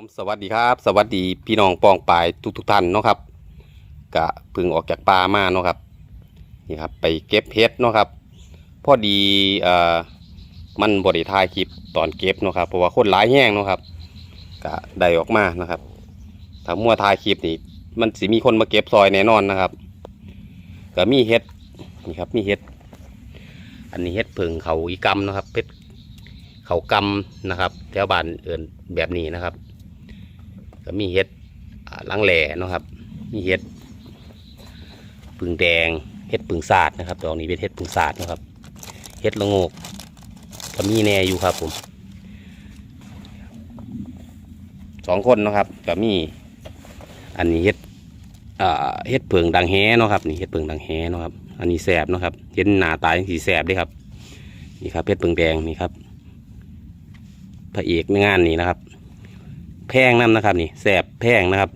ผมสวัสดีครับ สวัสดีพี่น้องปองปายทุกทุกท่านเนาะครับกะพึ่งออกจากป่ามาเนาะครับนี่ครับไปเก็บเห็ดเนาะครับพอดีเอ่อมันบริทายคลิปตอนเก็บเนาะครับเพราะว่าคนหลายแห้งเนาะครับกะได้ออกมานะครับถ้ามัวทายคลิปนี่มันสิมีคนมาเก็บซอยแน่นอนนะครับก็มีเห็ดนี่ครับมีเห็ด อันนี้เห็ดเพิงเขาอีกำนะครับเห็ดเขากำนะครับ แถวบ้านเอื่นแบบนี้นะครับ ก็มีเห็ดลังแหล่นะครับ มีเห็ดปึงแดงเห็ดปึงสาดนะครับดอกนี้เป็นเห็ดปึงสาดนะครับเห็ดละงกก็มีแน่อยู่ครับผมสองคนนะครับก็มีอันนี้เห็ดเห็ดเพิงดังแฮนะครับนี่เห็ดเพิงดังแฮนะครับ อันนี้แสบนะครับเห็นหนาตายสีแสบเลยครับนี่ครับเห็ดเพิงแดงนี่ครับพระเอกในงานนี้นะครับ แพงน้ำนะครับ นี่แสบแพงนะครับ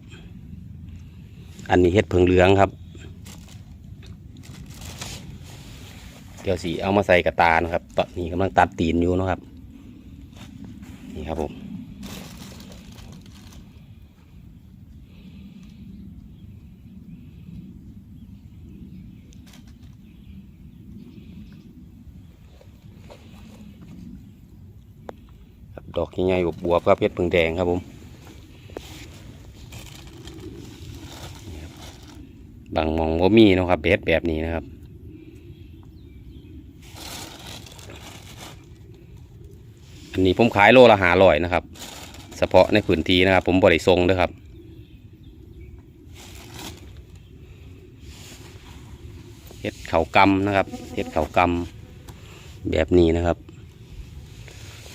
อันนี้เห็ดเพิงเหลืองครับ เดี๋ยวสีเอามาใส่กระตานะครับ ตอนนี้กำลังตัดตีนอยู่นะครับ นี่ครับผมดอกใหญ่ๆบวบๆครับเพชรพึ่งแดงครับผมนี่ครับ บางมองก็มีนะครับเบสแบบนี้นะครับ อันนี้ผมขายโลละหาลอยนะครับ เฉพาะในพื้นที่นะครับ ผมบริทรงด้วยครับเห็ดเขากำนะครับเห็ดเขากำแบบนี้นะครับ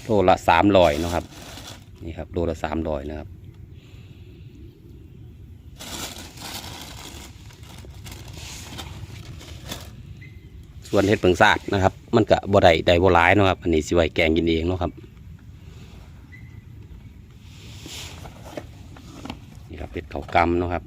โลละสามร้อยนะครับ นี่ครับโลละสามร้อยนะครับ วนเฮ็ดเปิงซาดนะครับ มันก็บ่ได้ได้บ่หลายเนาะครับอันนี้สิไว้แกงกินเองเนาะครับนี่ครับเป็ดเขากำเนาะครับ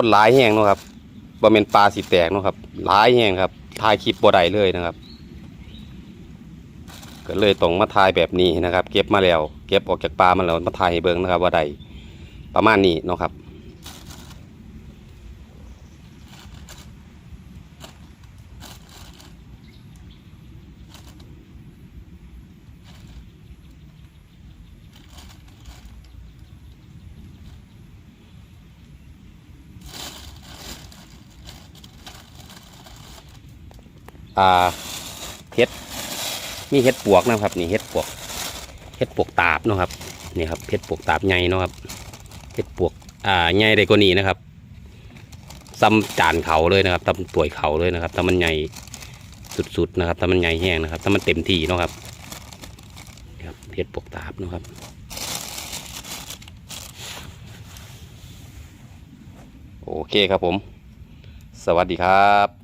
คนหลายแห้งนะครับบ่เป็นปลาสีแตกนะครับหลายแห้งครับถ่ายคลิปบ่ได้เลยนะครับก็เลยต้องมาถ่ายแบบนี้นะครับ เก็บมาแล้ว เก็บออกจากปลามาแล้วมาถ่ายให้เบิ้งนะครับว่าใดประมาณนี้นะครับ อ่าเห็ดมีเห็ดปวกนะครับนี่เห็ดปวกเห็ดปวกตาบนะครับนี่ครับเห็ดปวกตาบใหญ่นะครับเห็ดปวกอ่าใหญ่ได้กว่านี้นะครับซ้ำจานเขาเลยนะครับทำตัวยเขาเลยนะครับถ้ามันใหญ่สุดๆนะครับถ้ามันใหญ่แห้งนะครับถ้ามันเต็มที่นะครับครับเห็ดปวกตาบนะครับโอเคครับผม สวัสดีครับ